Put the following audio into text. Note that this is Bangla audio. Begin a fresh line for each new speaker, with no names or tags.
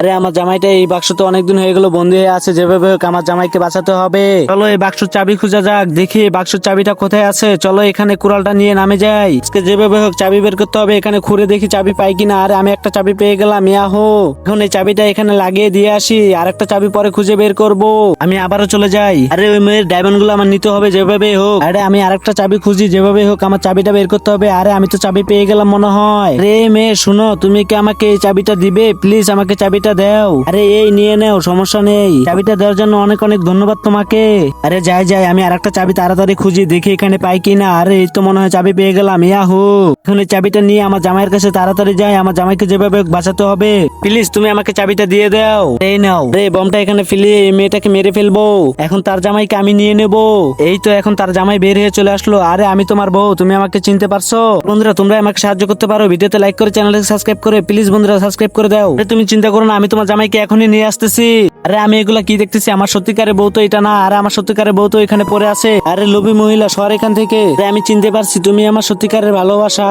আরে, আমার জামাইটা এই বাক্স তো অনেকদিন হয়ে গেল, বন্দি হয়ে আছে, যেভাবে হোক আমার জামাইকে বাঁচাতে হবে। চলো, এই বাক্সর চাবি খুঁজা যাক, দেখি বাক্সর চাবিটা কোথায় আছে। চলো, এখানে কুড়ালটা নিয়ে নামে যাই। আজকে যেভাবে হোক চাবি বের করতে হবে, এখানে খুঁড়ে দেখি চাবি পাই কিনা। আরে, আমি একটা চাবি পেয়ে গেলাম ইয়া হো এখন এই চাবিটা এখানে লাগিয়ে দিয়ে আসি আর একটা চাবি পরে খুঁজে বের করব। আমি আবারও চলে যাই। আরে, ওই মেয়ের ডায়মন্ডগুলো আমার নিতে হবে, যেভাবে হোক। আরে, আমি আরেকটা চাবি খুঁজি, যেভাবে হোক আমার চাবিটা বের করতে হবে। আরে, আমি তো চাবি পেয়ে গেলাম, মনে হয়। রে মেয়ে, শুনো, তুমি কি আমাকে এই চাবিটা দিবে? প্লিজ আমাকে চাবিটা দাও। আরে, এই নিয়ে নাও, সমস্যা নেই। চাবিটা দেওয়ার জন্য অনেক অনেক ধন্যবাদ তোমাকে। আরে, যাই যাই, আমি আরেকটা চাবি তাড়াতাড়ি খুঁজি, দেখি এখানে পাই কিনা। আরে, এই তো মনে হয় চাবি পেয়ে গেলাম। ইয়াহু! এখন এই চাবিটা নিয়ে আমার জামাইয়ের কাছে তাড়াতাড়ি যাই, আমার জামাইকে যেভাবে বাঁচাতে হবে। প্লিজ, তুমি আমাকে চাবিটা দিয়ে দাও। এই নাও। রে বমটা এখানে এই মেয়েটাকে মেরে ফেলব। এখন তার জামাইকে আমি নিয়ে নেব। এই তো এখন তার জামাই বের হয়ে চলে আসলো। আরে, আমি তোমার বউ, তুমি আমাকে চিনতে পারছ? বন্ধুরা তোমরা আমাকে সাহায্য করতে পারো। ভিডিওতে লাইক করে চ্যানেলকে সাবস্ক্রাইব করে। প্লিজ, বন্ধুরা সাবস্ক্রাইব করে দাও। তুমি চিন্তা করো না আমি তোমার জামাইকে এখনই নিয়ে আসতেছি। আরে আমি এগুলা কি দেখতেছি? আমার সত্যিকারের বউ তো এটা না। আরে আমার সত্যিকারের বউ তো এখানে পড়ে আছে। আরে লোভী মহিলা, সর এখান থেকে। আমি চিনতে পারছি, তুমি আমার সত্যিকারের ভালোবাসা।